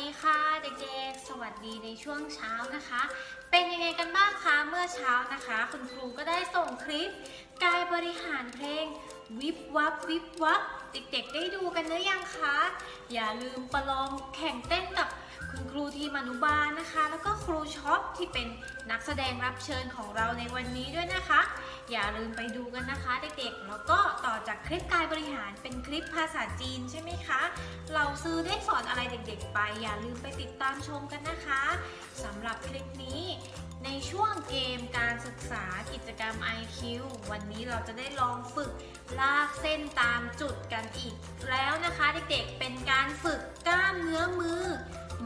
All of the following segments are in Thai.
ดีค่ะเด็กๆ สวัสดีในช่วงเช้านะคะ เป็นยังไงกันบ้างคะเมื่อเช้านะคะ คุณครูก็ได้ส่งคลิปกายบริหารเพลงวิบวับวิบวับเด็กๆ ได้ดูกันหรือยังคะ อย่าลืมประลองแข่งเต้นกับ คุณครูทีมอนุบาลนะคะ แล้วก็ครูช็อปที่เป็นนักแสดงรับเชิญของเราในวันนี้ด้วยนะคะ อย่าลืมไปดูกันนะคะเด็กๆ แล้วก็ต่อจากคลิปกายบริหารเป็นคลิปภาษาจีนใช่ไหมคะ เราซื้อได้สอนอะไรเด็กๆ ไป อย่าลืมไปติดตามชมกันนะคะสำหรับคลิปนี้ในช่วงเกมการศึกษากิจกรรม IQ วันนี้เราจะได้ลองฝึกลากเส้นตามจุดกันอีก แล้วนะคะเด็กๆ เป็นการฝึกกล้ามเนื้อมือ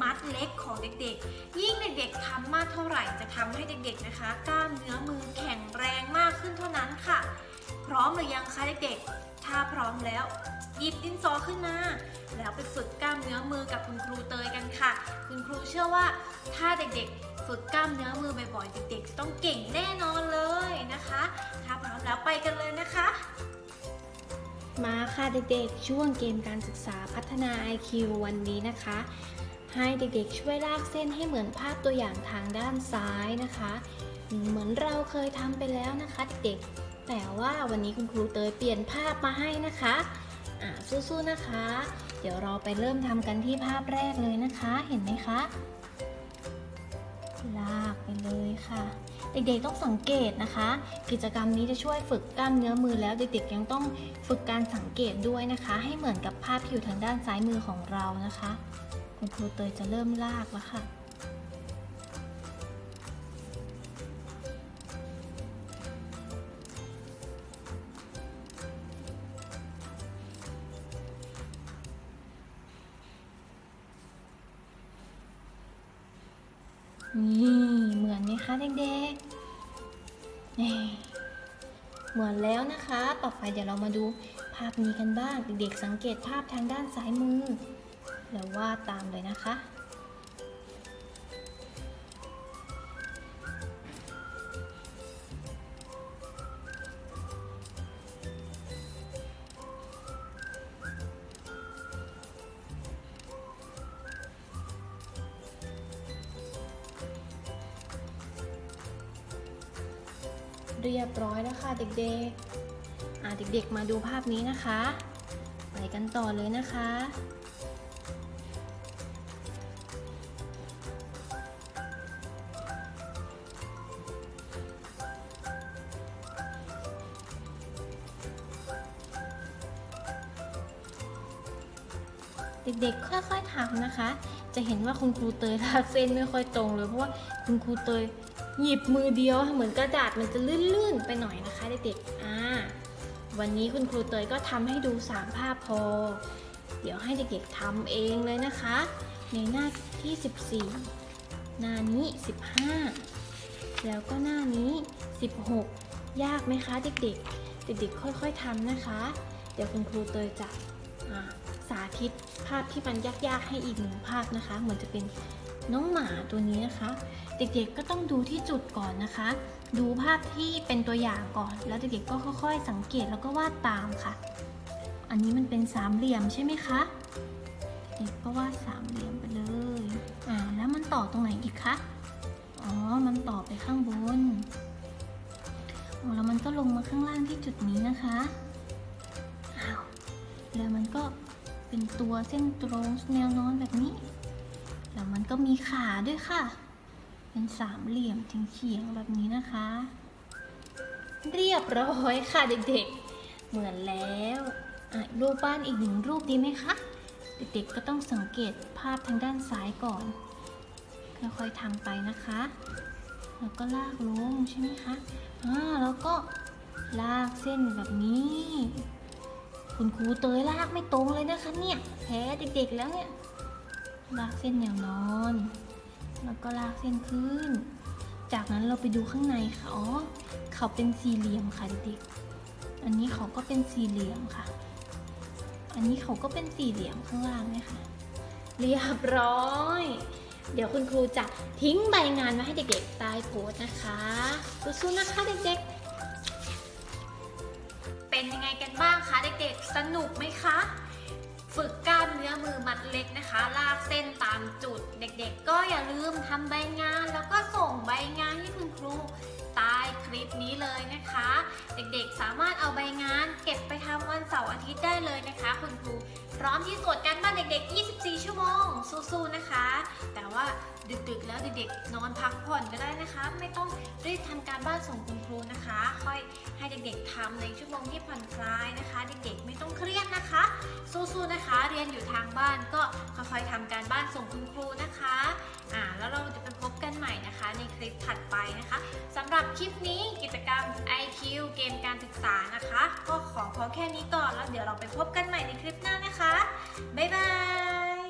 มัดเล็กของเด็กๆ ยิ่งเด็กๆทำมากเท่าไหร่จะทำให้เด็กๆนะคะ กล้ามเนื้อมือแข็งแรงมากขึ้นเท่านั้นค่ะ พร้อมหรือยังคะเด็กๆ ถ้าพร้อมแล้ว หยิบดินสอขึ้นมาแล้วไปฝึกกล้ามเนื้อมือกับคุณครูเตยกันค่ะ คุณครูเชื่อว่าถ้าเด็กๆ ฝึกกล้ามเนื้อมือบ่อยๆ เด็กๆ ต้องเก่งแน่นอนเลยนะคะ ถ้าพร้อมแล้วไปกันเลยนะคะ มาค่ะเด็กๆ ช่วงเกมการศึกษาพัฒนา IQ วันนี้นะคะ ให้เด็กๆช่วยลากเส้นให้เหมือนภาพตัวอย่างทางด้านซ้ายนะคะ เหมือนเราเคยทำไปแล้วนะคะเด็กๆแต่ว่าวันนี้คุณครูเตยเปลี่ยนภาพมาให้นะคะอ่าสู้ๆนะคะ เดี๋ยวเราไปเริ่มทำกันที่ภาพแรกเลยนะคะ เห็นไหมคะลากไปเลยค่ะ เด็กๆต้องสังเกตนะคะ กิจกรรมนี้จะช่วยฝึกกล้ามเนื้อมือแล้วเด็กๆยังต้องฝึกการสังเกตด้วยนะคะ ให้เหมือนกับภาพที่อยู่ทางด้านซ้ายมือของเรานะคะ คุณครูเตยจะเริ่มลากแล้วค่ะ นี่ เหมือนไหมคะเด็กๆนี่เหมือนแล้วนะคะ ต่อไปเดี๋ยวเรามาดูภาพนี้กันบ้าง เด็กๆสังเกตภาพทางด้านซ้ายมือ แล้ววาดตามเลยนะคะ เรียบร้อยแล้วค่ะเด็กๆอ่าเด็กๆมาดูภาพนี้นะคะ ไปกันต่อเลยนะคะ เด็กๆ ค่อยๆทำนะคะ จะเห็นว่าคุณครูเตยลากเส้นไม่ค่อยตรงเลยเพราะว่าคุณครูเตยหยิบมือเดียวเหมือนกระดาษมันจะลื่นๆไปหน่อยนะคะเด็กๆอ่าวันนี้คุณครูเตยก็ทำให้ดูสามภาพพอ เดี๋ยวให้เด็กๆทำเองเลยนะคะ ในหน้าที่ 14 หน้านี้ 15 แล้วก็หน้านี้ 16 ยากไหมคะเด็กๆ เด็กๆ ค่อยๆทำนะคะ เดี๋ยวคุณครูเตยจะอ่า สาธิตภาพที่มันยากๆให้อีกหนึ่งภาพนะคะเหมือนจะเป็นน้องหมาตัวนี้นะคะ เด็กๆก็ต้องดูที่จุดก่อนนะคะ ดูภาพที่เป็นตัวอย่างก่อน แล้วเด็กๆก็ค่อย ๆ สังเกตแล้วก็วาดตามค่ะ อันนี้มันเป็นสามเหลี่ยมใช่ไหมคะเด็กก็วาดสามเหลี่ยมไปเลยอ่าแล้วมันต่อตรงไหนอีกคะอ๋อมันต่อไปข้างบนอ๋อแล้วมันก็ลงมาข้างล่างที่จุดนี้นะคะอ้าวแล้วมันก็ เป็นตัวเส้นตรงแนวนอนแบบนี้ แล้วมันก็มีขาด้วยค่ะ เป็นสามเหลี่ยมเฉียงๆแบบนี้นะคะ เรียบร้อยค่ะเด็กๆ เหมือนแล้วรูปบ้านอีกหนึ่งรูปดีไหมคะ เด็กๆก็ต้องสังเกตภาพทางด้านซ้ายก่อนค่อยๆทำไปนะคะ แล้วก็ลากลงใช่ไหมคะอ่าแล้วก็ลากเส้นแบบนี้ คุณครูเตยลากไม่ตรงเลยนะคะเนี่ยแพ้เด็กๆแล้วเนี่ย ลากเส้นแนวนอน แล้วก็ลากเส้นขึ้น จากนั้นเราไปดูข้างในค่ะอ๋อเขาเป็นสี่เหลี่ยมค่ะเด็กๆ อันนี้เขาก็เป็นสี่เหลี่ยมค่ะ อันนี้เขาก็เป็นสี่เหลี่ยมข้างล่างเนี่ยค่ะ เรียบร้อย เดี๋ยวคุณครูจะทิ้งใบงานไว้ให้เด็กๆใต้โพสต์นะคะสู้ๆนะคะเด็กๆ เป็นยังไงกันบ้างคะเด็กๆ สนุกไหมคะ ฝึกกล้ามเนื้อมือมัดเล็กนะคะ ลากเส้นตามจุด เด็กๆ ก็อย่าลืมทำใบงาน แล้วก็ส่งใบงานให้คุณครูใต้คลิปนี้เลยนะคะ เด็กๆ สามารถเอาใบงาน เก็บไปทำวันเสาร์อาทิตย์ได้เลยนะคะ คุณครู พร้อมที่ตรวจการบ้านเด็ก ๆ 24 ชั่วโมง สู้ๆ นะคะ แต่ว่าดึกๆ แล้วเด็กๆ นอนพักผ่อนก็ได้นะคะ ไม่ต้องรีบทำการบ้านส่งคุณครูนะคะ ค่อยให้เด็กๆทำในชั่วโมงที่ผ่อนคลายนะคะ เด็กๆ ไม่ต้องเครียดนะคะ สู้ๆ นะคะ เรียนอยู่ทางบ้านก็ค่อยๆทำการบ้านส่งคุณครูนะคะ อ่าแล้วเราจะไปพบกันใหม่นะคะ ในคลิปถัดไปนะคะสำหรับคลิปนี้กิจกรรม IQ เกมการศึกษานะคะ ก็ขอพอแค่นี้ก่อนแล้วเดี๋ยวเราไปพบกันใหม่ในคลิปหน้านะคะ บ๊ายบาย